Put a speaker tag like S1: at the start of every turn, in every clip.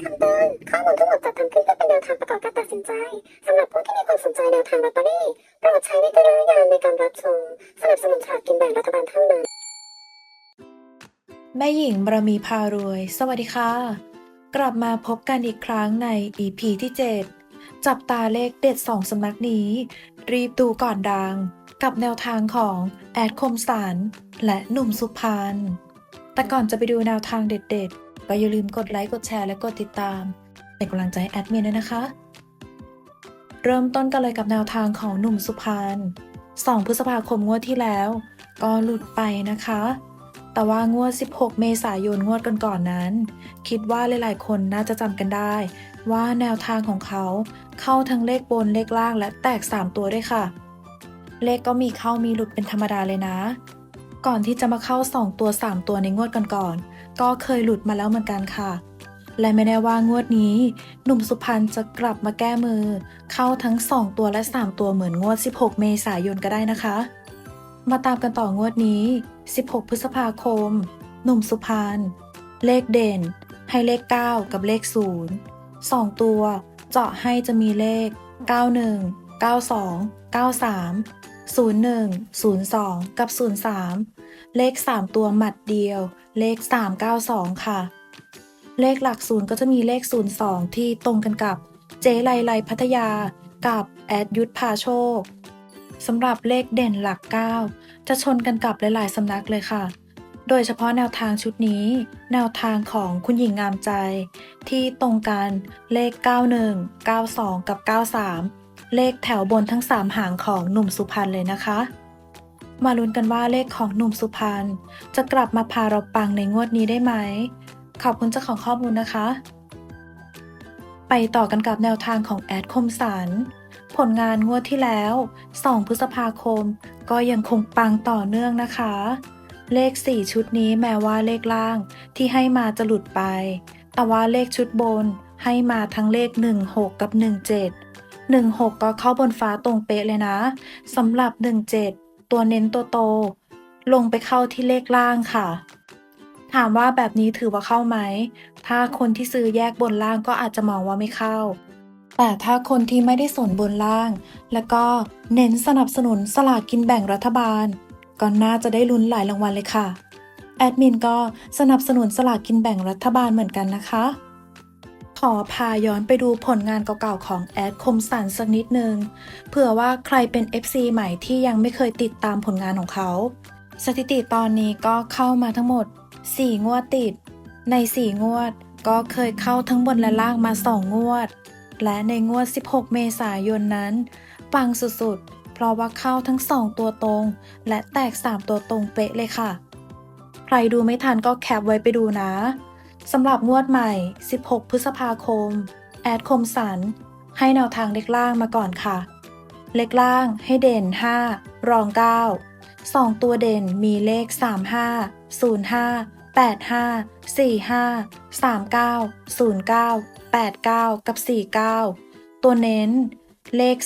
S1: คำเตือนข้อมูลทั้งหมดจัดทำขึ้นเพื่อเป็นแนวทางประกอบการตัดสินใจสำหรับผู้ที่มีความสนใจแนวทางลอตเตอรี่โปรดใช้วิจารณญาณในการรับชมสนับสนุนฉลากกินแบ่งรัฐบาลเท่านั้น
S2: แม่หญิงบรมีพารวย สวัสดีค่ะ กลับมาพบกันอีกครั้งใน EP ที่ 7 จับตาเลขเด็ด 2สำนักนี้ รีบดูก่อนดัง กับแนวทางของแอดคมสันและหนุ่มสุพรรณแต่ก่อนจะไปดูแนวทางเด็ดๆ ก็อย่าลืมกดไลค์ กดแชร์ และกดติดตาม เป็นกำลังใจให้แอดมินด้วยนะคะ เริ่มต้นกันเลยกับแนวทางของหนุ่มสุพรรณ2พฤษภาคมงวดที่แล้ว ก็หลุดไปนะคะ แต่ว่างวด 16 เมษายนงวดก่อนๆนั้น คิดว่าหลายๆ คนน่าจะจำกันได้ ว่าแนวทางของเขาเข้าทั้งเลขบนเลขล่างและแตก 3 ตัวด้วยค่ะ เลขก็มีเข้ามีหลุดเป็นธรรมดาเลยนะ ก่อนที่จะมาเข้า 2 ตัว 3 ตัวในงวดก่อนๆก็เคยหลุดมาแล้วเหมือนกันค่ะ และไม่แน่ว่างวดนี้ หนุ่มสุพรรณจะกลับมาแก้มือ เข้าทั้ง 2 ตัวและ 3 ตัวเหมือนงวด 16 เมษายนก็ได้นะคะ มาตามกันต่องวดนี้ 16 พฤษภาคม หนุ่มสุพรรณเลขเด่น ให้เลข 9 กับเลข 0 2 ตัว เจาะให้จะมีเลข 91 92 93 01 02 กับ 03 เลข 3 ตัวหมัดเดียว เลข 392 ค่ะ เลขหลักศูนย์ก็จะมีเลข 02 ที่ตรงกันกับเจไลไลพัทยา กับแอดยุทธพาโชคสำหรับเลขเด่นหลัก 9 จะชนกันกับหลาย ๆ สำนักเลยค่ะ โดยเฉพาะแนวทางชุดนี้ แนวทางของคุณหญิงงามใจ ที่ตรงกันเลข 91 92 กับ 93 เลขแถวบนทั้ง 3 หางของหนุ่มสุพรรณเลยนะคะ มาลุ้นกันว่าเลขของหนุ่มสุพรรณจะกลับมาพาเราปังในงวดนี้ได้ไหม ขอบคุณเจ้าของข้อมูลนะคะ ไปต่อกันกับแนวทางของแอดคมสันผลงานงวดที่แล้ว 2 พฤษภาคม ก็ยังคงปังต่อเนื่องนะคะ เลข 4 ชุดนี้แม้ว่าเลขล่างที่ให้มาจะหลุดไป แต่ว่าเลขชุดบนให้มาทั้งเลข 16 กับ 17 16 ก็เข้าบนฟ้าตรงเป๊ะเลยนะสำหรับ 17 ตัวเน้นตัวโต ลงไปเข้าที่เลขล่างค่ะ ถามว่าแบบนี้ถือว่าเข้าไหม ถ้าคนที่ซื้อแยกบนล่างก็อาจจะมองว่าไม่เข้า แต่ถ้าคนที่ไม่ได้สนบนล่าง แล้วก็เน้นสนับสนุนสลากกินแบ่งรัฐบาล ก็น่าจะได้ลุ้นหลายรางวัลเลยค่ะแอดมินก็สนับสนุนสลากกินแบ่งรัฐบาลเหมือนกันนะคะ ขอพาย้อนไปดูผลงานเก่าๆของแอดคมสันสักนิดนึงเผื่อว่าใครเป็น FC ใหม่ที่ยังไม่เคยติดตามผลงานของเขา สถิติตอนนี้ก็เข้ามาทั้งหมด 4 งวดติด ใน 4 งวดก็เคยเข้าทั้งบนและล่างมา 2 งวด และในงวด 16 เมษายนนั้น ปังสุดๆ เพราะว่าเข้าทั้ง 2 ตัวตรง และแตก 3 ตัวตรงเป๊ะเลยค่ะ ใครดูไม่ทันก็แคปไว้ไปดูนะ สำหรับงวดใหม่ 16 พฤษภาคม แอดคมสัน ให้แนวทางเล็กล่างมาก่อนค่ะ เล็กล่างให้เด่น 5 รอง 9 2 ตัวเด่นมีเลข 35 05 85 45 39 09 89 กับ 49 ตัวเน้น เลข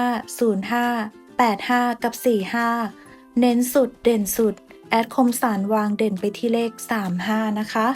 S2: 35 05 85 กับ 45 เน้นสุดเด่นสุด แอดคมสารวางเด่นไปที่เลข 35 นะคะ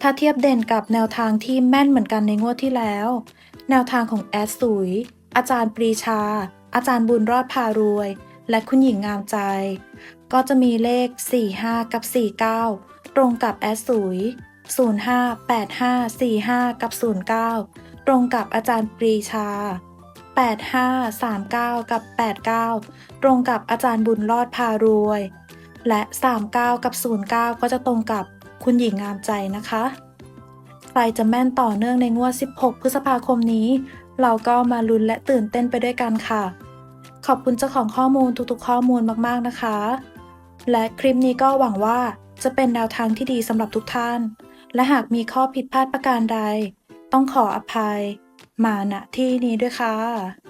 S2: ถ้าเทียบเด่นกับแนวทางที่แม่นเหมือนกันในงวดที่แล้ว แนวทางของแอดสุย อาจารย์ปรีชา อาจารย์บุญรอดพารวย และคุณหญิงงามใจ ก็จะมีเลข 45 กับ 49 ตรงกับแอดสุย 05 85 45 กับ 09 ตรงกับอาจารย์ปรีชา 85 39 กับ 89 ตรงกับอาจารย์บุญรอดพารวย และ 39 กับ 09 ก็จะตรงกับ คุณหญิงงามใจนะคะ ใครจะแม่นต่อเนื่องในงวด 16 พฤษภาคมนี้ เราก็มาลุ้นและตื่นเต้นไปด้วยกันค่ะ ขอบคุณเจ้าของข้อมูลทุกๆ ข้อมูลมากๆนะคะ และคลิปนี้ก็หวังว่าจะเป็นแนวทางที่ดีสำหรับทุกท่าน และหากมีข้อผิดพลาดประการใด ต้องขออภัย มาณที่นี้ด้วยค่ะ